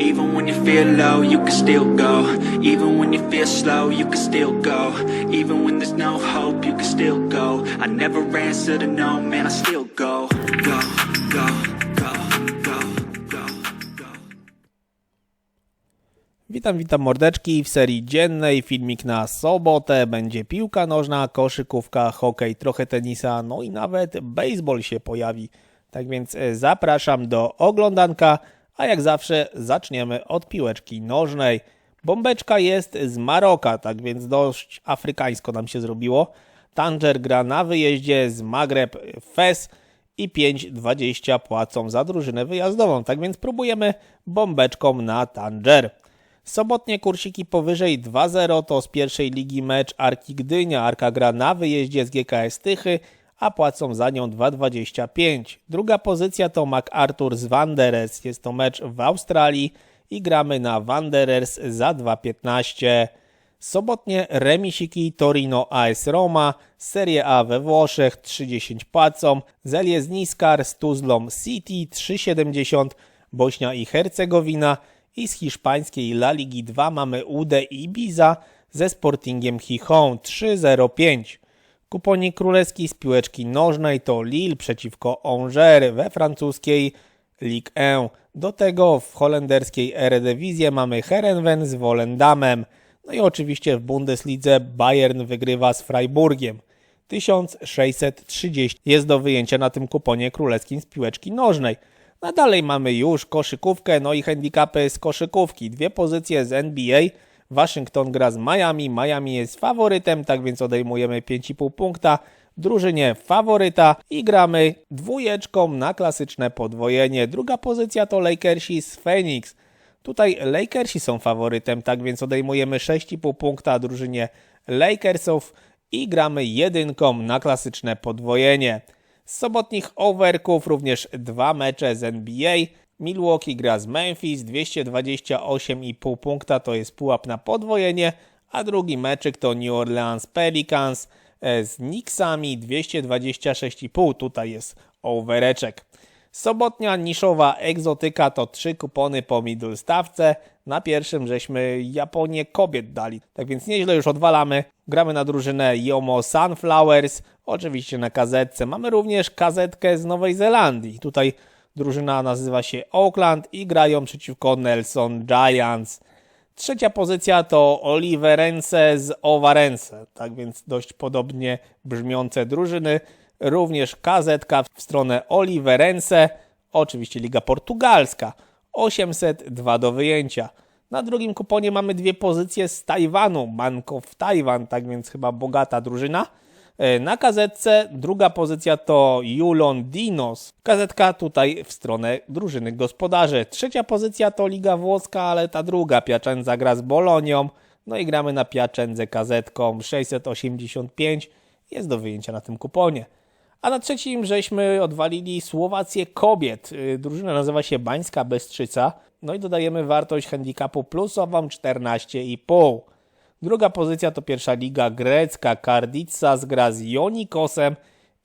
Even when you feel low, you can still go. Even when you feel slow, you can still go. Even when there's no hope, you can still go. I never answer to no, man, I still go. Go, go, go, go, go, go. Witam, witam mordeczki w serii dziennej. Filmik na sobotę. Będzie piłka nożna, koszykówka, hokej, trochę tenisa, no i nawet baseball się pojawi. Tak więc e, zapraszam do oglądanka, a jak zawsze zaczniemy od piłeczki nożnej. Bombeczka jest z Maroka, tak więc dość afrykańsko nam się zrobiło. Tanger gra na wyjeździe z Magreb Fes i 5,20 płacą za drużynę wyjazdową. Tak więc próbujemy bombeczką na Tanger. Sobotnie kursiki powyżej 2-0 to z pierwszej ligi mecz Arki Gdynia. Arka gra na wyjeździe z GKS Tychy, a płacą za nią 2,25. Druga pozycja to MacArthur z Wanderers. Jest to mecz w Australii i gramy na Wanderers za 2,15. Sobotnie remisiki Torino AS Roma, Serie A we Włoszech 3,10 płacą, Zelie z Niskar z Tuzlą City 3,70, Bośnia i Hercegowina i z hiszpańskiej La Ligi 2 mamy UD i Ibiza ze Sportingiem Gijón 3,05. Kuponik królewski z piłeczki nożnej to Lille przeciwko Angers we francuskiej Ligue 1. Do tego w holenderskiej Eredivisie mamy Herenven z Volendamem. No i oczywiście w Bundeslidze Bayern wygrywa z Freiburgiem. 1630 jest do wyjęcia na tym kuponie królewskim z piłeczki nożnej. No dalej mamy już koszykówkę, no i handicapy z koszykówki. Dwie pozycje z NBA. Waszyngton gra z Miami. Miami jest faworytem, tak więc odejmujemy 5,5 punkta. Drużynie faworyta i gramy dwójeczką na klasyczne podwojenie. Druga pozycja to Lakersi z Phoenix. Tutaj Lakersi są faworytem, tak więc odejmujemy 6,5 punkta drużynie Lakersów i gramy jedynką na klasyczne podwojenie. Z sobotnich overków również dwa mecze z NBA. Milwaukee gra z Memphis, 228,5 punkta to jest pułap na podwojenie, a drugi meczyk to New Orleans Pelicans e, z Knicksami 226,5, tutaj jest overeczek. Sobotnia niszowa egzotyka to trzy kupony po stawce. Na pierwszym żeśmy Japonię kobiet dali. Tak więc nieźle już odwalamy. Gramy na drużynę Yomo Sunflowers. Oczywiście na kazetce. Mamy również kazetkę z Nowej Zelandii. Tutaj drużyna nazywa się Oakland i grają przeciwko Nelson Giants. Trzecia pozycja to Oliverense z Owarense. Tak więc dość podobnie brzmiące drużyny również kazetka w stronę Oliverense, oczywiście Liga Portugalska, 802 do wyjęcia. Na drugim kuponie mamy dwie pozycje z Tajwanu, Bank of Taiwan, tak więc chyba bogata drużyna. E, na kazetce druga pozycja to Yulon Dinos. Kazetka tutaj w stronę drużyny gospodarzy. Trzecia pozycja to Liga Włoska, ale ta druga Piacenza gra z Bolonią. No i gramy na Piacenzę kazetką 685. Jest do wyjęcia na tym kuponie. A na trzecim żeśmy odwalili Słowację kobiet. Y, drużyna nazywa się Bańska Bystrzyca. No i dodajemy wartość handicapu plusową 14,5. Druga pozycja to pierwsza liga grecka. Karditsa gra z Jonikosem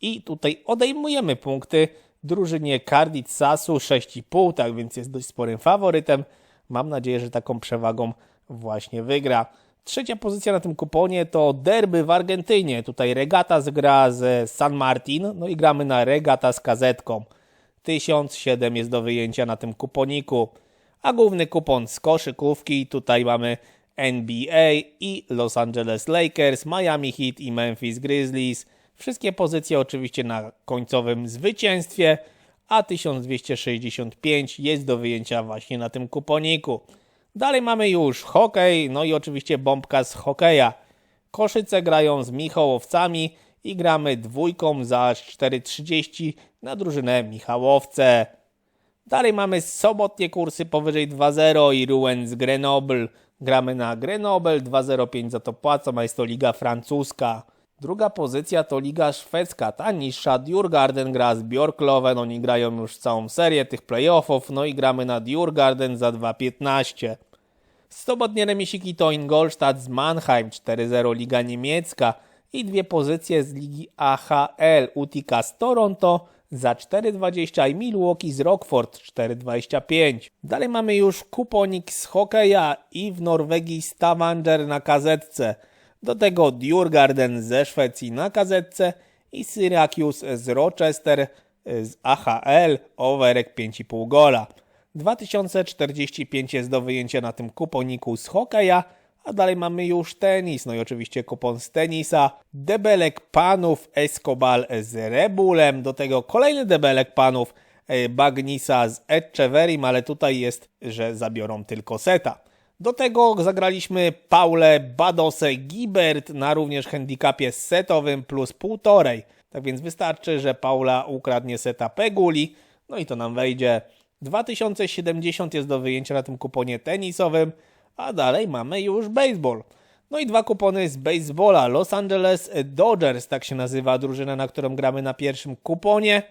i tutaj odejmujemy punkty drużynie Karditsasu 6,5, tak więc jest dość sporym faworytem. Mam nadzieję, że taką przewagą właśnie wygra. Trzecia pozycja na tym kuponie to derby w Argentynie. Tutaj Regata gra z San Martin, no i gramy na Regata z kazetką. 1007 jest do wyjęcia na tym kuponiku. A główny kupon z koszykówki, tutaj mamy NBA i Los Angeles Lakers, Miami Heat i Memphis Grizzlies. Wszystkie pozycje oczywiście na końcowym zwycięstwie, a 1265 jest do wyjęcia właśnie na tym kuponiku. Dalej mamy już hokej, no i oczywiście bombka z hokeja. Koszyce grają z Michałowcami i gramy dwójką za 4,30 na drużynę Michałowce. Dalej mamy sobotnie kursy powyżej 2,0 i Rouen z Grenoble. Gramy na Grenoble, 2,05 za to płacą, a jest to liga francuska. Druga pozycja to liga szwedzka, ta niższa. Djurgarden gra z Bjorkloven, oni grają już całą serię tych playoffów, no i gramy na Djurgarden za 2,15. Sobotnie remisiki to Ingolstadt z Mannheim 4-0 Liga Niemiecka i dwie pozycje z Ligi AHL Utica z Toronto za 4,20 i Milwaukee z Rockford 4,25. Dalej mamy już kuponik z hokeja i w Norwegii Stavanger na kazetce. Do tego Djurgarden ze Szwecji na kazetce i Syracuse z Rochester z AHL overek 5,5 gola. 2045 jest do wyjęcia na tym kuponiku z hokeja, a dalej mamy już tenis, no i oczywiście kupon z tenisa. Debelek panów Escobal z Rebulem, do tego kolejny debelek panów e, Bagnisa z Etcheverim, ale tutaj jest, że zabiorą tylko seta. Do tego zagraliśmy Paulę Badose Gibert na również handicapie setowym plus półtorej. Tak więc wystarczy, że Paula ukradnie seta Peguli, no i to nam wejdzie. 2070 jest do wyjęcia na tym kuponie tenisowym, a dalej mamy już baseball. No i dwa kupony z baseballa. Los Angeles Dodgers, tak się nazywa drużyna, na którą gramy na pierwszym kuponie.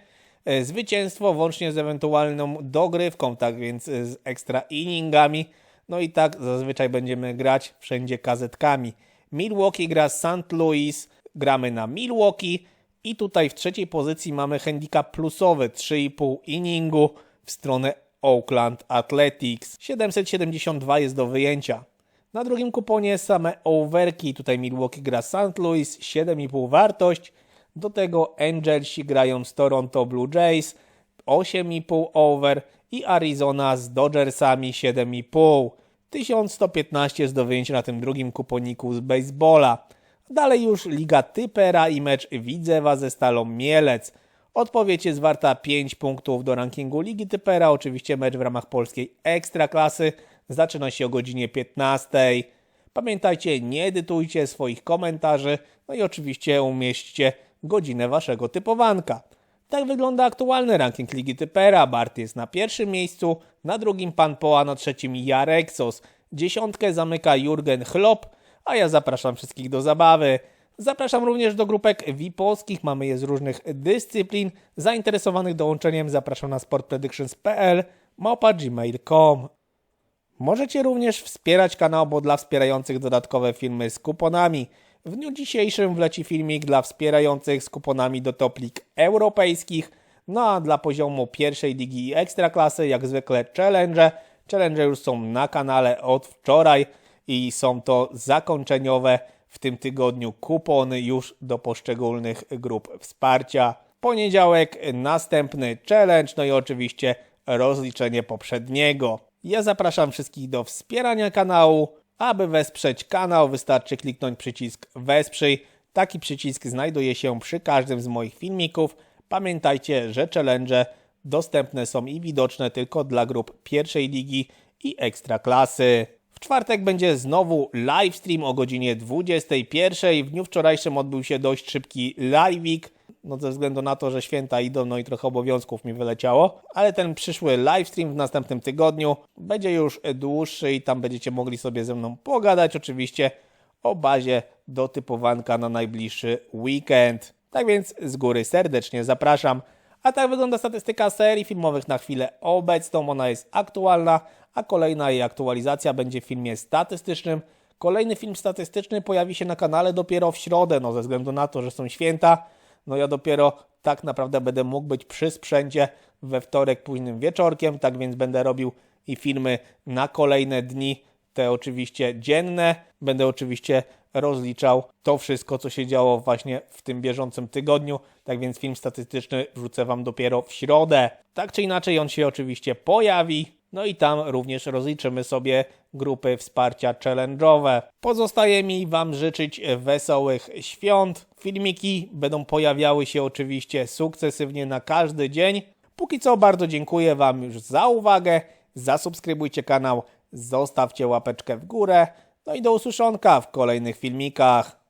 E, Zwycięstwo łącznie z ewentualną dogrywką, tak więc e, z ekstra inningami. No i tak zazwyczaj będziemy grać wszędzie kazetkami. Milwaukee gra z St. Louis, gramy na Milwaukee i tutaj w trzeciej pozycji mamy handicap plusowy 3,5 inningu w stronę Oakland Athletics. 772 jest do wyjęcia. Na drugim kuponie same overki. Tutaj Milwaukee gra St. Louis, 7,5 wartość. Do tego Angelsi grają z Toronto Blue Jays, 8,5 over i Arizona z Dodgersami 7,5. 1115 jest do wyjęcia na tym drugim kuponiku z baseballa. Dalej już Liga Typera i mecz Widzewa ze Stalą Mielec. Odpowiedź jest warta 5 punktów do rankingu Ligi Typera. Oczywiście mecz w ramach polskiej Ekstraklasy zaczyna się o godzinie 15. Pamiętajcie, nie edytujcie swoich komentarzy, no i oczywiście umieśćcie godzinę waszego typowanka. Tak wygląda aktualny ranking Ligi Typera. Bart jest na pierwszym miejscu, na drugim Pan Poa, na trzecim Jareksos. Dziesiątkę zamyka Jurgen Chlop, a ja zapraszam wszystkich do zabawy. Zapraszam również do grupek VIP-owskich, mamy je z różnych dyscyplin. Zainteresowanych dołączeniem zapraszam na sportpredictions.pl małpa gmail.com Możecie również wspierać kanał, bo dla wspierających dodatkowe filmy z kuponami. W dniu dzisiejszym wleci filmik dla wspierających z kuponami do top lig europejskich, no a dla poziomu pierwszej ligi i ekstraklasy jak zwykle challenge. Challenge już są na kanale od wczoraj i są to zakończeniowe w tym tygodniu kupony już do poszczególnych grup wsparcia. Poniedziałek następny challenge, no i oczywiście rozliczenie poprzedniego. Ja zapraszam wszystkich do wspierania kanału. Aby wesprzeć kanał, wystarczy kliknąć przycisk Wesprzyj. Taki przycisk znajduje się przy każdym z moich filmików. Pamiętajcie, że challenge dostępne są i widoczne tylko dla grup pierwszej ligi i ekstraklasy. Czwartek będzie znowu livestream o godzinie 21. W dniu wczorajszym odbył się dość szybki live'ik, no ze względu na to, że święta idą, no i trochę obowiązków mi wyleciało, ale ten przyszły livestream w następnym tygodniu będzie już dłuższy i tam będziecie mogli sobie ze mną pogadać oczywiście o bazie do typowanka na najbliższy weekend. Tak więc z góry serdecznie zapraszam. A tak wygląda statystyka serii filmowych na chwilę obecną. Ona jest aktualna, a kolejna jej aktualizacja będzie w filmie statystycznym. Kolejny film statystyczny pojawi się na kanale dopiero w środę, no ze względu na to, że są święta. No ja dopiero tak naprawdę będę mógł być przy sprzęcie we wtorek późnym wieczorkiem, tak więc będę robił i filmy na kolejne dni, te oczywiście dzienne. Będę oczywiście rozliczał to wszystko, co się działo właśnie w tym bieżącym tygodniu. Tak więc film statystyczny wrzucę Wam dopiero w środę. Tak czy inaczej, on się oczywiście pojawi. No i tam również rozliczymy sobie grupy wsparcia challenge'owe. Pozostaje mi Wam życzyć wesołych świąt. Filmiki będą pojawiały się oczywiście sukcesywnie na każdy dzień. Póki co bardzo dziękuję Wam już za uwagę. Zasubskrybujcie kanał, zostawcie łapeczkę w górę. No i do usłyszonka w kolejnych filmikach.